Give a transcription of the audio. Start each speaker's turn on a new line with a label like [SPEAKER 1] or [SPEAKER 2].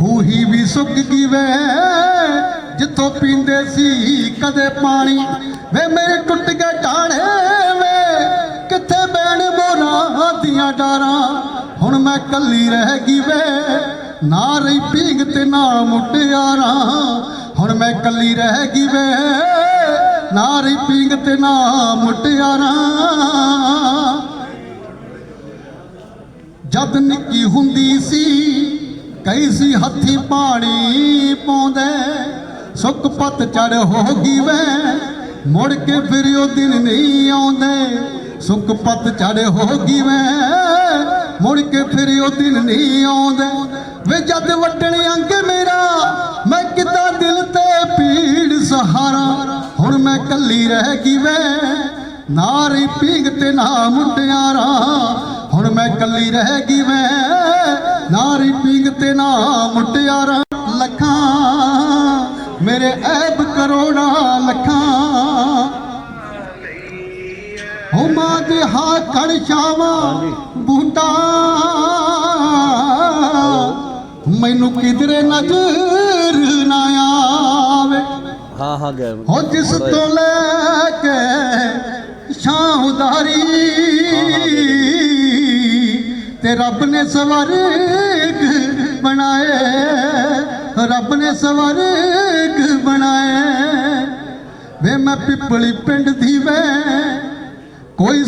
[SPEAKER 1] ਖੂਹੀ ਵੀ ਸੁੱਕ ਗਈ ਵੇ ਜਿੱਥੋਂ ਪੀਂਦੇ ਸੀ ਕਦੇ ਪਾਣੀ। ਵੇ ਮੇਰੇ ਟੁੱਟ ਗਏ ਢਾਣੇ ਵੇ, ਕਿੱਥੇ ਬੈਣ ਮੋਰਾਂ ਦੀਆਂ ਡਾਰਾਂ। ਹੁਣ ਮੈਂ ਕੱਲੀ ਰਹਿ ਗਈ ਵੇ ਨਾ ਰਹੀ ਪੀਂਗ ਤੇ ਨਾ ਮੁਟਿਆਰਾਂ ਹੁਣ ਮੈਂ ਕੱਲੀ ਰਹਿ ਗਈ ਵੇ ਨਾ ਰਹੀ ਪੀਂਗ ਤੇ ਨਾ ਮੁਟਿਆਰਾਂ ਜਦ ਨਿੱਕੀ ਹੁੰਦੀ ਸੀ ਕਈ ਸੀ, ਹੱਥੀ ਪਾਣੀ ਪਾਉਂਦੇ ਸੁੱਕ ਪੱਤ ਚੜ ਹੋ ਗਈ ਵੇ ਮੁੜ ਕੇ ਫਿਰ ਉਹ ਦਿਨ ਨਹੀਂ ਆਉਂਦੇ ਸੁੱਕ ਪੱਤ ਚੜ ਹੋ ਗਈ ਵੇ ਮੁੜ ਕੇ ਫਿਰ ਉਹ ਦਿਨ ਨਹੀਂ ਆਉਂਦੇ। ਵੇ ਜਦ ਵੱਡਣ ਅੰਗ ਮੇਰਾ, ਮੈਂ ਕਿੱਦਾਂ ਦਿਲ ਤੇ ਪੀੜ ਸਹਾਰਾ। ਹੁਣ ਮੈਂ ਕੱਲੀ ਰਹਿ ਗਈ ਵੇ ਨਾਰੀ ਰਹੀ ਤੇ ਨਾ ਮੁੰਡਿਆਰਾ ਹੁਣ ਮੈਂ ਕੱਲੀ ਰਹਿ ਗਈ ਮੈਂ ਨਾਰੀ ਪੀਂਗ ਤੇ ਨਾ ਮੁਟਿਆਰਾਂ ਲੱਖਾਂ ਮੇਰੇ ਐਬ ਕਰੋੜਾਂ ਲੱਖਾਂ। ਹੋ ਮਾਂ ਦੇ ਹਾਕੜ ਛਾਵਾਂ ਬੂਟਾ। ਮੈਨੂੰ ਕਿਧਰੇ ਨਜ਼ਰ ਨਾ ਆਵੇ।
[SPEAKER 2] ਹਾਂ ਹਾਂ ਗਿਆ
[SPEAKER 1] ਹੋ ਜਿਸ ਤੋਂ ਲੈ ਕੇ ਛਾਂ ਉਦਾਰੀ ਤੇ ਰੱਬ ਨੇ ਸਵਰਗ ਬਣਾਏ ਰੱਬ ਨੇ ਸਵਰਗ ਬਣਾਏ। ਵੇ ਮੈਂ ਪਿੱਪਲੀ ਪਿੰਡ ਦੀ ਵੇ ਕੋਈ